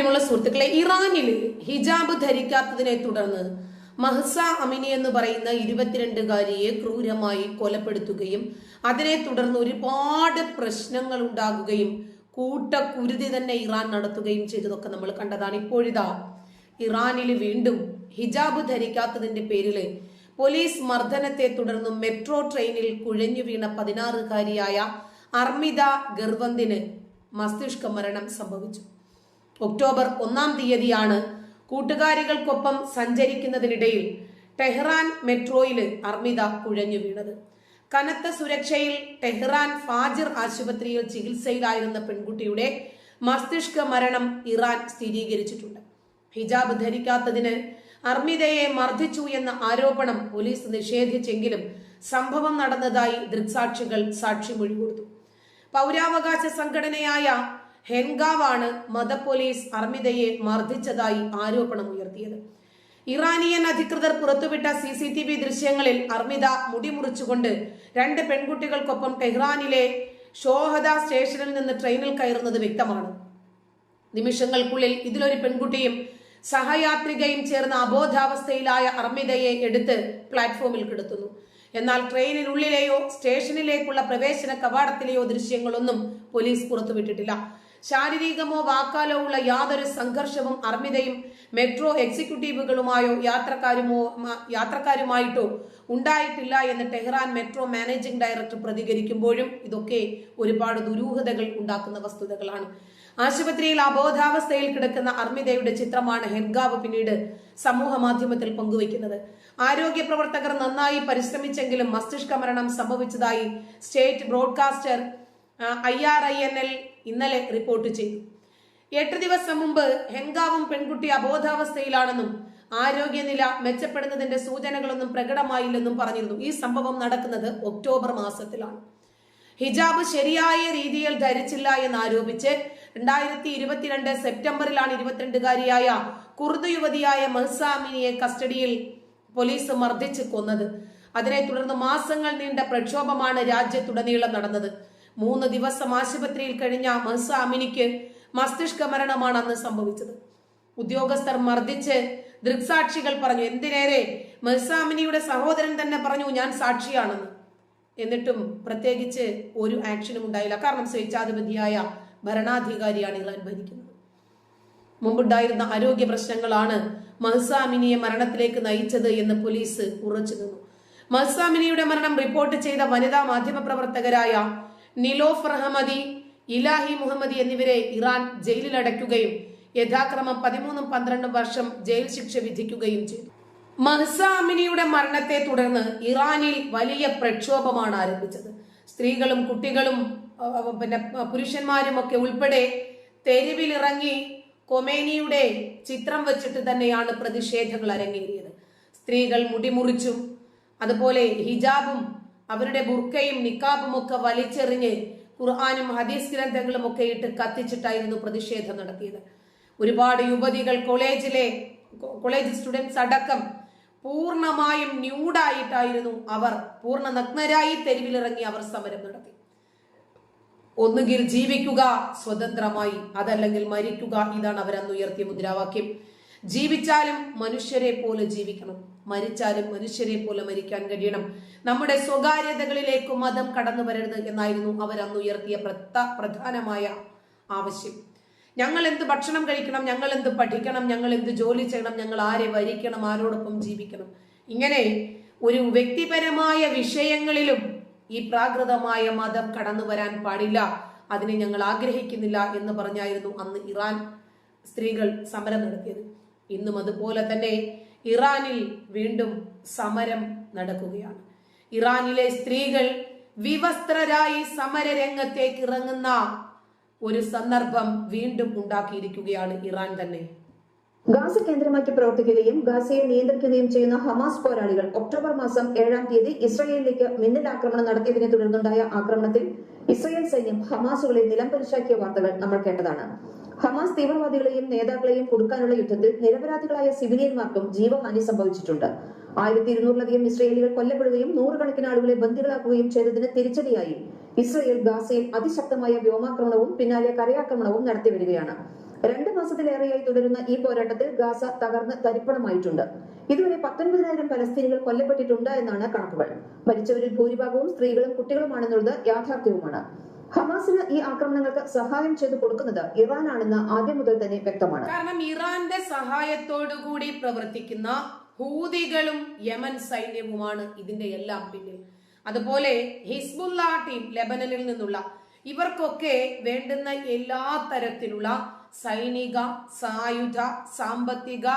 പ്രിയമുള്ള സുഹൃത്തുക്കളെ ഇറാനിൽ ഹിജാബ് ധരിക്കാത്തതിനെ തുടർന്ന് മഹ്സ അമിനി എന്ന് പറയുന്ന ഇരുപത്തിരണ്ടുകാരിയെ ക്രൂരമായി കൊലപ്പെടുത്തുകയും അതിനെ തുടർന്ന് ഒരുപാട് പ്രശ്നങ്ങൾ ഉണ്ടാകുകയും കൂട്ടക്കുരുതി തന്നെ ഇറാൻ നടത്തുകയും ചെയ്തതൊക്കെ നമ്മൾ കണ്ടതാണ്. ഇപ്പോഴിതാ ഇറാനിൽ വീണ്ടും ഹിജാബ് ധരിക്കാത്തതിന്റെ പേരിൽ പോലീസ് മർദ്ദനത്തെ തുടർന്ന് മെട്രോ ട്രെയിനിൽ കുഴഞ്ഞു വീണ പതിനാറുകാരിയായ അർമിത ഗർവന്തിന് മസ്തിഷ്ക മരണം സംഭവിച്ചു. ഒക്ടോബർ ഒന്നാം തീയതിയാണ് കൂട്ടുകാരികൾക്കൊപ്പം സഞ്ചരിക്കുന്നതിനിടയിൽ ടെഹ്റാൻ മെട്രോയിൽ അർമിത കുഴഞ്ഞു വീണത്. കനത്ത സുരക്ഷയിൽ ടെഹ്റാൻ ഫാജിർ ആശുപത്രിയിൽ ചികിത്സയിലായിരുന്ന പെൺകുട്ടിയുടെ മസ്തിഷ്ക മരണം ഇറാൻ സ്ഥിരീകരിച്ചിട്ടുണ്ട്. ഹിജാബ് ധരിക്കാത്തതിന് അർമിതയെ മർദ്ദിച്ചു എന്ന ആരോപണം പോലീസ് നിഷേധിച്ചെങ്കിലും സംഭവം നടന്നതായി ദൃക്സാക്ഷികൾ സാക്ഷിമൊഴി കൊടുത്തു. പൗരാവകാശ സംഘടനയായ ഹെൻഗാവാണ് മത പോലീസ് അർമിതയെ മർദ്ദിച്ചതായി ആരോപണം ഉയർത്തിയത്. ഇറാനിയൻ അധികൃതർ പുറത്തുവിട്ട സി സി ടി വി ദൃശ്യങ്ങളിൽ അർമിത മുടിമുറിച്ചുകൊണ്ട് രണ്ട് പെൺകുട്ടികൾക്കൊപ്പം ടെഹ്റാനിലെ ഷോഹദ സ്റ്റേഷനിൽ നിന്ന് ട്രെയിനിൽ കയറുന്നത് വ്യക്തമാണ്. നിമിഷങ്ങൾക്കുള്ളിൽ ഇതിലൊരു പെൺകുട്ടിയും സഹയാത്രികയും ചേർന്ന അബോധാവസ്ഥയിലായ അർമിതയെ എടുത്ത് പ്ലാറ്റ്ഫോമിൽ കിടത്തുന്നു. എന്നാൽ ട്രെയിനിനുള്ളിലെയോ സ്റ്റേഷനിലേക്കുള്ള പ്രവേശന കവാടത്തിലെയോ ദൃശ്യങ്ങളൊന്നും പോലീസ് പുറത്തുവിട്ടിട്ടില്ല. ശാരീരികമോ വാക്കാലോ ഉള്ള യാതൊരു സംഘർഷവും അർമിതയും മെട്രോ എക്സിക്യൂട്ടീവുകളുമായോ യാത്രക്കാരുമോ യാത്രക്കാരുമായിട്ടോ ഉണ്ടായിട്ടില്ല എന്ന് ടെഹ്റാൻ മെട്രോ മാനേജിംഗ് ഡയറക്ടർ പ്രതികരിക്കുമ്പോഴും ഇതൊക്കെ ഒരുപാട് ദുരൂഹതകൾ ഉണ്ടാക്കുന്ന വസ്തുതകളാണ്. ആശുപത്രിയിൽ അബോധാവസ്ഥയിൽ കിടക്കുന്ന അർമിതയുടെ ചിത്രമാണ് ഹെൻഗാവ് പിന്നീട് സമൂഹ മാധ്യമത്തിൽ പങ്കുവയ്ക്കുന്നത്. ആരോഗ്യ പ്രവർത്തകർ നന്നായി പരിശ്രമിച്ചെങ്കിലും മസ്തിഷ്ക മരണം സംഭവിച്ചതായി state broadcaster I R I N L ഇന്നലെ റിപ്പോർട്ട് ചെയ്തു. എട്ട് ദിവസം മുമ്പ് ഹെങ്കാവും പെൺകുട്ടി അബോധാവസ്ഥയിലാണെന്നും ആരോഗ്യനില മെച്ചപ്പെടുന്നതിന്റെ സൂചനകളൊന്നും പ്രകടമായില്ലെന്നും പറഞ്ഞിരുന്നു. ഈ സംഭവം നടക്കുന്നത് ഒക്ടോബർ മാസത്തിലാണ്. ഹിജാബ് ശരിയായ രീതിയിൽ ധരിച്ചില്ല എന്ന് ആരോപിച്ച് രണ്ടായിരത്തി ഇരുപത്തിരണ്ട് സെപ്റ്റംബറിലാണ് ഇരുപത്തിരണ്ടുകാരിയായ കുർദ് യുവതിയായ മഹ്സാമിനിയെ കസ്റ്റഡിയിൽ പോലീസ് മർദ്ദിച്ച് കൊന്നത്. അതിനെ തുടർന്ന് മാസങ്ങൾ നീണ്ട പ്രക്ഷോഭമാണ് രാജ്യത്തുടനീളം നടന്നത്. മൂന്ന് ദിവസം ആശുപത്രിയിൽ കഴിഞ്ഞ മഹ്സാമിനിക്ക് മസ്തിഷ്ക മരണമാണ് അന്ന് സംഭവിച്ചത്. ഉദ്യോഗസ്ഥർ മർദ്ദിച്ച് ദൃക്സാക്ഷികൾ പറഞ്ഞു എന്തിനേറെ? മഹ്സാമിനിയുടെ സഹോദരൻ തന്നെ പറഞ്ഞു ഞാൻ സാക്ഷിയാണെന്ന്. എന്നിട്ടും പ്രത്യേകിച്ച് ഒരു ആക്ഷനും ഉണ്ടായില്ല. കാരണം സ്വേച്ഛാധിപതിയായ ഭരണാധികാരിയാണ് ഇറാൻ ഭരിക്കുന്നത് മുമ്പുണ്ടായിരുന്ന ആരോഗ്യ പ്രശ്നങ്ങളാണ് മഹ്സാമിനിയെ മരണത്തിലേക്ക് നയിച്ചത് എന്ന് പോലീസ് ഉറച്ചു നിന്നു. മഹ്സാമിനിയുടെ മരണം റിപ്പോർട്ട് ചെയ്ത വനിതാ മാധ്യമപ്രവർത്തകരായ നിലോഫ് റഹമദി ഇലാഹി മുഹമ്മദി എന്നിവരെ ഇറാൻ ജയിലിലടയ്ക്കുകയും യഥാക്രമം പതിമൂന്നും പന്ത്രണ്ടും വർഷം ജയിൽ ശിക്ഷ വിധിക്കുകയും ചെയ്തു. മഹ്സ അമിനിയുടെ മരണത്തെ തുടർന്ന് ഇറാനിൽ വലിയ പ്രക്ഷോഭമാണ് ആരംഭിച്ചത്. സ്ത്രീകളും കുട്ടികളും പിന്നെ പുരുഷന്മാരും ഒക്കെ ഉൾപ്പെടെ തെരുവിലിറങ്ങി കൊമേനിയുടെ ചിത്രം വെച്ചിട്ട് തന്നെയാണ് പ്രതിഷേധങ്ങൾ അരങ്ങേറിയത്. സ്ത്രീകൾ മുടിമുറിച്ചും അതുപോലെ ഹിജാബും അവരുടെ ബുർക്കയും നിക്കാബും ഒക്കെ വലിച്ചെറിഞ്ഞ് ഖുർആാനും ഹദീസ് ഗ്രന്ഥങ്ങളും ഒക്കെ ഇട്ട് കത്തിച്ചിട്ടായിരുന്നു പ്രതിഷേധം നടത്തിയത്. ഒരുപാട് യുവതികൾ കോളേജിലെ കോളേജ് സ്റ്റുഡൻസ് അടക്കം പൂർണമായും ന്യൂഡായിട്ടായിരുന്നു അവർ പൂർണ നഗ്നരായി തെരുവിലിറങ്ങി അവർ സമരം നടത്തി. ഒന്നുകിൽ ജീവിക്കുക സ്വതന്ത്രമായി അതല്ലെങ്കിൽ മരിക്കുക ഇതാണ് അവരന്ന് ഉയർത്തിയ മുദ്രാവാക്യം. ജീവിച്ചാലും മനുഷ്യരെ പോലെ ജീവിക്കണം. മരിച്ചാലും മനുഷ്യരെ പോലെ മരിക്കാൻ കഴിയണം. നമ്മുടെ സ്വകാര്യതകളിലേക്ക് മതം കടന്നു വരരുത് എന്നായിരുന്നു അവർ അന്ന് ഉയർത്തിയ പ്രധാനമായ ആവശ്യം. ഞങ്ങൾ എന്ത് ഭക്ഷണം കഴിക്കണം ഞങ്ങൾ എന്ത് പഠിക്കണം ഞങ്ങൾ എന്ത് ജോലി ചെയ്യണം ഞങ്ങൾ ആരെ വരിക്കണം ആരോടൊപ്പം ജീവിക്കണം. ഇങ്ങനെ ഒരു വ്യക്തിപരമായ വിഷയങ്ങളിലും ഈ പ്രാകൃതമായ മതം കടന്നു വരാൻ പാടില്ല. അതിനെ ഞങ്ങൾ ആഗ്രഹിക്കുന്നില്ല എന്ന് പറഞ്ഞായിരുന്നു അന്ന് ഇറാൻ സ്ത്രീകൾ സമരം നടത്തിയത്. ഇന്നും അതുപോലെ തന്നെ ഇറാനിൽ വീണ്ടും സമരം നടക്കുകയാണ്. ഇറാനിലെ സ്ത്രീകൾ വിവസ്ത്രരായി സമരരംഗത്തേക്ക് ഇറങ്ങുന്ന ഒരു സന്ദർഭം വീണ്ടും ഉണ്ടാക്കിയിരിക്കുകയാണ് ഇറാൻ തന്നെ. ഗാസ കേന്ദ്രമാക്കി പ്രവർത്തിക്കുകയും ഗാസയെ നിയന്ത്രിക്കുകയും ചെയ്യുന്ന ഹമാസ് പോരാളികൾ ഒക്ടോബർ മാസം ഏഴാം തീയതി ഇസ്രായേലിലേക്ക് മിന്നൽ ആക്രമണം നടത്തിയതിനെ തുടർന്നുണ്ടായ ആക്രമണത്തിൽ ഇസ്രായേൽ സൈന്യം ഹമാസുകളെ നിലംപരിശാക്കിയ വാർത്തകൾ നമ്മൾ കേട്ടതാണ്. ഹമാസ് തീവ്രവാദികളെയും നേതാക്കളെയും കൊടുക്കാനുള്ള യുദ്ധത്തിൽ നിരപരാധികളായ സിവിലിയന്മാർക്കും ജീവഹാനി സംഭവിച്ചിട്ടുണ്ട്. ആയിരത്തി ഇരുന്നൂറിലധികം ഇസ്രയേലികൾ കൊല്ലപ്പെടുകയും നൂറുകണക്കിന് ആളുകളെ ബന്ദികളാക്കുകയും ചെയ്തതിന് തിരിച്ചടിയായി ഇസ്രയേൽ ഗാസയിൽ അതിശക്തമായ വ്യോമാക്രമണവും പിന്നാലെ കരയാക്രമണവും നടത്തി വരികയാണ് രണ്ട് മാസത്തിലേറെയായി തുടരുന്ന ഈ പോരാട്ടത്തിൽ ഗാസ തകർന്ന് തരിപ്പണമായിട്ടുണ്ട്. ഇതുവരെ പത്തൊൻപതിനായിരം പലസ്തീനികൾ കൊല്ലപ്പെട്ടിട്ടുണ്ട് എന്നാണ് കണക്കുകൾ. മരിച്ചവരിൽ ഭൂരിഭാഗവും സ്ത്രീകളും കുട്ടികളുമാണെന്നുള്ളത് യാഥാർത്ഥ്യവുമാണ്. ഹമാസിന് ഈ ആക്രമണങ്ങൾക്ക് സഹായം ചെയ്തു കൊടുക്കുന്നത് ഇറാനാണെന്ന് ആദ്യം മുതൽ തന്നെ വ്യക്തമാണ്. കാരണം ഇറാന്റെ സഹായത്തോടുകൂടി പ്രവർത്തിക്കുന്ന ഹൂതികളും യമൻ സൈന്യവുമാണ് ഇതിന്റെ എല്ലാം പിന്നിൽ. അതുപോലെ ഹിസ്ബുല്ല ടീം ലെബനനിൽ നിന്നുള്ള ഇവർക്കൊക്കെ വേണ്ടുന്ന എല്ലാ തരത്തിലുള്ള സൈനിക സായുധ സാമ്പത്തിക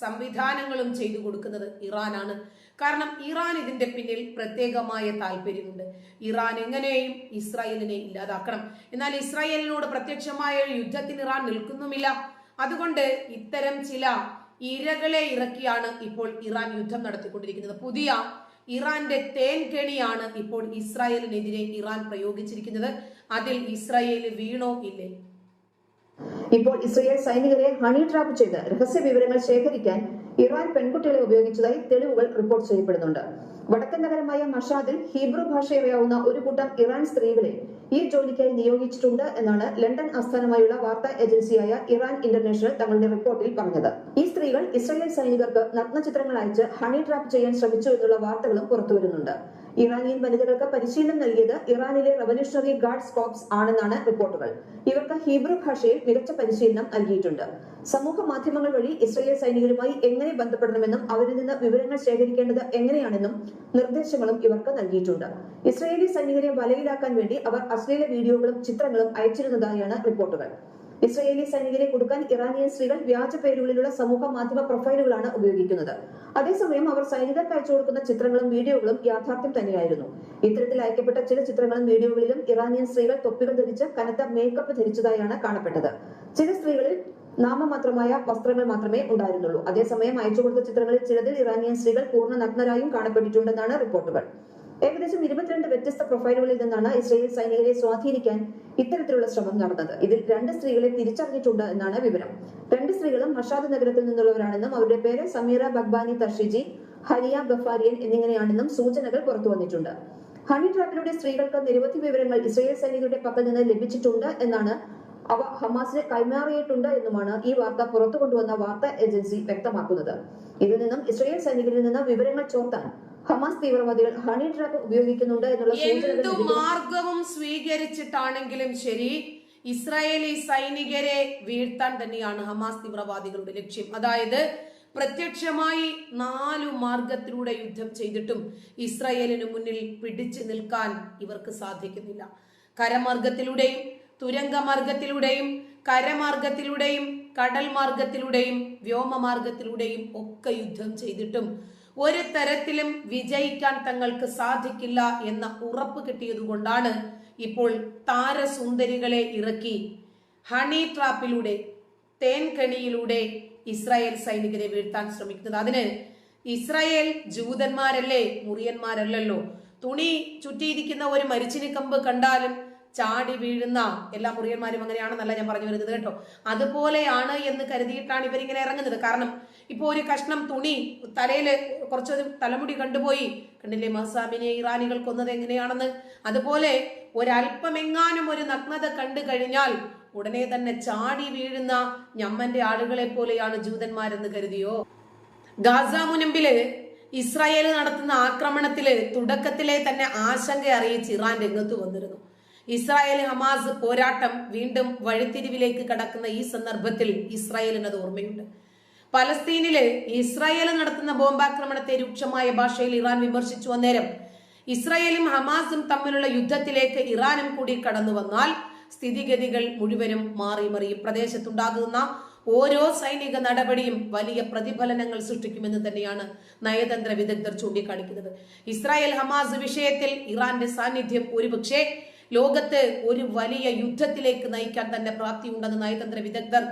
സംവിധാനങ്ങളും ചെയ്തു കൊടുക്കുന്നത് ഇറാനാണ്. കാരണം ഇറാൻ ഇതിന്റെ പിന്നിൽ പ്രത്യേകമായ താല്പര്യമുണ്ട്. ഇറാൻ എങ്ങനെയും ഇസ്രായേലിനെ ഇല്ലാതാക്കണം. എന്നാൽ ഇസ്രായേലിനോട് പ്രത്യക്ഷമായ യുദ്ധത്തിന് ഇറാൻ നിൽക്കുന്നുമില്ല. അതുകൊണ്ട് ഇത്തരം ചില ഇരകളെ ഇറക്കിയാണ് ഇപ്പോൾ ഇറാൻ യുദ്ധം നടത്തിക്കൊണ്ടിരിക്കുന്നത്. പുതിയ ഇറാന്റെ തേൻകെണിയാണ് ഇപ്പോൾ ഇസ്രായേലിനെതിരെ ഇറാൻ പ്രയോഗിച്ചിരിക്കുന്നത്. അതിൽ ഇസ്രായേൽ വീണോ ഇല്ലേ? ഇപ്പോൾ ഇസ്രയേൽ സൈനികരെ ഹണി ട്രാപ്പ് ചെയ്ത് രഹസ്യ വിവരങ്ങൾ ശേഖരിക്കാൻ ഇറാൻ പെൺകുട്ടികളെ ഉപയോഗിച്ചതായി തെളിവുകൾ റിപ്പോർട്ട് ചെയ്യപ്പെടുന്നുണ്ട്. വടക്കൻ നഗരമായ മഷാദിൽ ഹീബ്രു ഭാഷ അറിയാവുന്ന ഒരു കൂട്ടം ഇറാൻ സ്ത്രീകളെ ഈ ജോലിക്കായി നിയോഗിച്ചിട്ടുണ്ട് എന്നാണ് ലണ്ടൻ ആസ്ഥാനമായുള്ള വാർത്താ ഏജൻസിയായ ഇറാൻ ഇന്റർനാഷണൽ തങ്ങളുടെ റിപ്പോർട്ടിൽ പറഞ്ഞത്. ഈ സ്ത്രീകൾ ഇസ്രായേൽ സൈനികർക്ക് നഗ്നചിത്രങ്ങൾ അയച്ച് ഹണി ട്രാപ്പ് ചെയ്യാൻ ശ്രമിച്ചു എന്നുള്ള വാർത്തകളും പുറത്തുവരുന്നുണ്ട്. ഇറാനിയൻ വനിതകൾക്ക് പരിശീലനം നൽകിയത് ഇറാനിലെ റവല്യൂഷണറി ഗാർഡ്സ് കോപ്സ് ആണെന്നാണ് റിപ്പോർട്ടുകൾ. ഇവർക്ക് ഹീബ്രു ഭാഷയിൽ മികച്ച പരിശീലനം നൽകിയിട്ടുണ്ട്. സമൂഹ മാധ്യമങ്ങൾ വഴി ഇസ്രയേൽ സൈനികരുമായി എങ്ങനെ ബന്ധപ്പെടണമെന്നും അവരിൽ നിന്ന് വിവരങ്ങൾ ശേഖരിക്കേണ്ടത് എങ്ങനെയാണെന്നും നിർദ്ദേശങ്ങളും ഇവർക്ക് നൽകിയിട്ടുണ്ട്. ഇസ്രയേലി സൈനികരെ വലയിലാക്കാൻ വേണ്ടി അവർ അശ്ലീല വീഡിയോകളും ചിത്രങ്ങളും അയച്ചിരുന്നതായാണ് റിപ്പോർട്ടുകൾ. ഇസ്രായേലി സൈനികരെ കൊടുക്കാൻ ഇറാനിയൻ സ്ത്രീകൾ വ്യാജ പേരുകളിലുള്ള സമൂഹ മാധ്യമ പ്രൊഫൈലുകളാണ് ഉപയോഗിക്കുന്നത്. അതേസമയം അവർ സൈനികർക്ക് അയച്ചു കൊടുക്കുന്ന ചിത്രങ്ങളും വീഡിയോകളും യാഥാർത്ഥ്യം തന്നെയായിരുന്നു. ഇത്തരത്തിൽ അയക്കപ്പെട്ട ചില ചിത്രങ്ങളും വീഡിയോകളിലും ഇറാനിയൻ സ്ത്രീകൾ തൊപ്പികൾ ധരിച്ച് കനത്ത മേക്കപ്പ് ധരിച്ചതായാണ് കാണപ്പെട്ടത്. ചില സ്ത്രീകളിൽ നാമമാത്രമായ വസ്ത്രങ്ങൾ മാത്രമേ ഉണ്ടായിരുന്നുള്ളൂ. അതേസമയം അയച്ചു കൊടുത്ത ചിത്രങ്ങളിൽ ചിലതിൽ ഇറാനിയൻ സ്ത്രീകൾ പൂർണ നഗ്നരായും കാണപ്പെട്ടിട്ടുണ്ടെന്നാണ് റിപ്പോർട്ടുകൾ. ഏകദേശം ഇരുപത്തിരണ്ട് വ്യത്യസ്ത പ്രൊഫൈലുകളിൽ നിന്നാണ് ഇസ്രയേൽ സൈനികരെ സ്വാധീനിക്കാൻ ഇത്തരത്തിലുള്ള ശ്രമം നടന്നത്. ഇതിൽ രണ്ട് സ്ത്രീകളെ തിരിച്ചറിഞ്ഞിട്ടുണ്ട് എന്നാണ് വിവരം. രണ്ട് സ്ത്രീകളും മഷാദ് നഗരത്തിൽ നിന്നുള്ളവരാണെന്നും അവരുടെ പേര് സമീറ ബഗ്ബാനി തർഷിജി ഹരിയ ബഫാരിയൻ എന്നിങ്ങനെയാണെന്നും സൂചനകൾ പുറത്തു വന്നിട്ടുണ്ട്. ഹണി ട്രാപ്പിലൂടെ സ്ത്രീകൾക്ക് നിരവധി വിവരങ്ങൾ ഇസ്രയേൽ സൈനികരുടെ പക്കൽ നിന്ന് ലഭിച്ചിട്ടുണ്ട് എന്നാണ് അവ ഹമാസിന് കൈമാറിയിട്ടുണ്ട് എന്നുമാണ് ഈ വാർത്ത പുറത്തു കൊണ്ടുവന്ന വാർത്താ ഏജൻസി വ്യക്തമാക്കുന്നത്. ഇതിൽ നിന്നും ഇസ്രയേൽ സൈനികരിൽ നിന്ന് വിവരങ്ങൾ ചോർത്താൻ ഹമാസ് തീവ്രവാദികൾ ഹണി ട്രാപ്പ് ഉപയോഗിക്കുന്നുണ്ട് എന്നുള്ള എന്തു മാർഗവും സ്വീകരിച്ചിട്ടാണെങ്കിലും ശരി ഇസ്രായേലി സൈനികരെ വീഴ്ത്താൻ തന്നെയാണ് ഹമാസ് തീവ്രവാദികളുടെ ലക്ഷ്യം. അതായത് പ്രത്യക്ഷമായി നാലു മാർഗത്തിലൂടെ യുദ്ധം ചെയ്തിട്ടും ഇസ്രായേലിന് മുന്നിൽ പിടിച്ചു നിൽക്കാൻ ഇവർക്ക് സാധിക്കുന്നില്ല. കരമാർഗത്തിലൂടെയും തുരങ്കമാർഗത്തിലൂടെയും കരമാർഗത്തിലൂടെയും കടൽ മാർഗത്തിലൂടെയും വ്യോമമാർഗത്തിലൂടെയും ഒക്കെ യുദ്ധം ചെയ്തിട്ടും ഒരു തരത്തിലും വിജയിക്കാൻ തങ്ങൾക്ക് സാധിക്കില്ല എന്ന ഉറപ്പ് കിട്ടിയതുകൊണ്ടാണ് ഇപ്പോൾ താരസുന്ദരികളെ ഇറക്കി ഹണി ട്രാപ്പിലൂടെ തേൻകണിയിലൂടെ ഇസ്രായേൽ സൈനികരെ വീഴ്ത്താൻ ശ്രമിക്കുന്നത്. അതിന് ഇസ്രായേൽ ജൂതന്മാരല്ലേ മുറിയന്മാരല്ലല്ലോ. തുണി ചുറ്റിയിരിക്കുന്ന ഒരു മരിച്ചിനി കമ്പ് കണ്ടാലും ചാടി വീഴുന്ന എല്ലാ മുറിയന്മാരും അങ്ങനെയാണെന്നല്ല ഞാൻ പറഞ്ഞു വരുന്നത് കേട്ടോ. അതുപോലെയാണ് എന്ന് കരുതിയിട്ടാണ് ഇവരിങ്ങനെ ഇറങ്ങുന്നത്. കാരണം ഇപ്പോ ഒരു കഷ്ണം തുണി തലയിൽ കുറച്ച് തലമുടി കണ്ടുപോയി. കണ്ടില്ലേ മഹസാമിനെ ഇറാനികൾ കൊന്നത് എങ്ങനെയാണെന്ന്? അതുപോലെ ഒരല്പമെങ്ങാനും ഒരു നഗ്നത കണ്ടു കഴിഞ്ഞാൽ ഉടനെ തന്നെ ചാടി വീഴുന്ന ഞമ്മന്റെ ആളുകളെ പോലെയാണ് ജൂതന്മാരെന്ന് കരുതിയോ? ഗാസ മുനമ്പിൽ ഇസ്രായേൽ നടത്തുന്ന ആക്രമണത്തിൽ തുടക്കത്തിലെ തന്നെ ആശങ്ക അറിയിച്ച് ഇറാൻ രംഗത്ത് വന്നിരുന്നു. ഇസ്രായേൽ ഹമാസ് പോരാട്ടം വീണ്ടും വഴിത്തിരിവിലേക്ക് കടക്കുന്ന ഈ സന്ദർഭത്തിൽ ഇസ്രായേലിന് അത് ഓർമ്മയുണ്ട്. പലസ്തീനിൽ ഇസ്രായേൽ നടത്തുന്ന ബോംബാക്രമണത്തെ രൂക്ഷമായ ഭാഷയിൽ ഇറാൻ വിമർശിച്ചു അന്നേരം ഇസ്രായേലും ഹമാസും തമ്മിലുള്ള യുദ്ധത്തിലേക്ക് ഇറാനും കൂടി കടന്നു വന്നാൽ സ്ഥിതിഗതികൾ മുഴുവനും മാറി മറിയും പ്രദേശത്തുണ്ടാകുന്ന ഓരോ സൈനിക നടപടിയും വലിയ പ്രതിഫലനങ്ങൾ സൃഷ്ടിക്കുമെന്ന് തന്നെയാണ് നയതന്ത്ര വിദഗ്ധർ ചൂണ്ടിക്കാണിക്കുന്നത്. ഇസ്രായേൽ ഹമാസ് വിഷയത്തിൽ ഇറാന്റെ സാന്നിധ്യം ഒരുപക്ഷെ ലോകത്ത് ഒരു വലിയ യുദ്ധത്തിലേക്ക് നയിക്കാൻ തന്നെ പ്രാപ്തിയുണ്ടെന്ന് നയതന്ത്ര വിദഗ്ധർ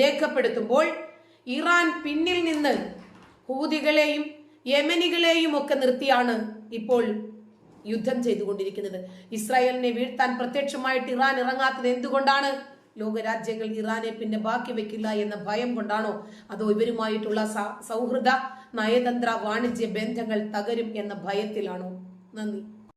രേഖപ്പെടുത്തുമ്പോൾ ഇറാൻ പിന്നിൽ നിന്ന് ഹൂതികളെയും യമനികളെയും ഒക്കെ നിർത്തിയാണ് ഇപ്പോൾ യുദ്ധം ചെയ്തുകൊണ്ടിരിക്കുന്നത്. ഇസ്രായേലിനെ വീഴ്ത്താൻ പ്രത്യക്ഷമായിട്ട് ഇറാൻ ഇറങ്ങാത്തത് എന്തുകൊണ്ടാണ്? ലോകരാജ്യങ്ങൾ ഇറാനെ പിന്നെ ബാക്കി വെക്കില്ല എന്ന ഭയം കൊണ്ടാണോ? അതോ ഇവരുമായിട്ടുള്ള സൗഹൃദ നയതന്ത്ര വാണിജ്യ ബന്ധങ്ങൾ തകരും എന്ന ഭയത്തിലാണോ? നന്ദി.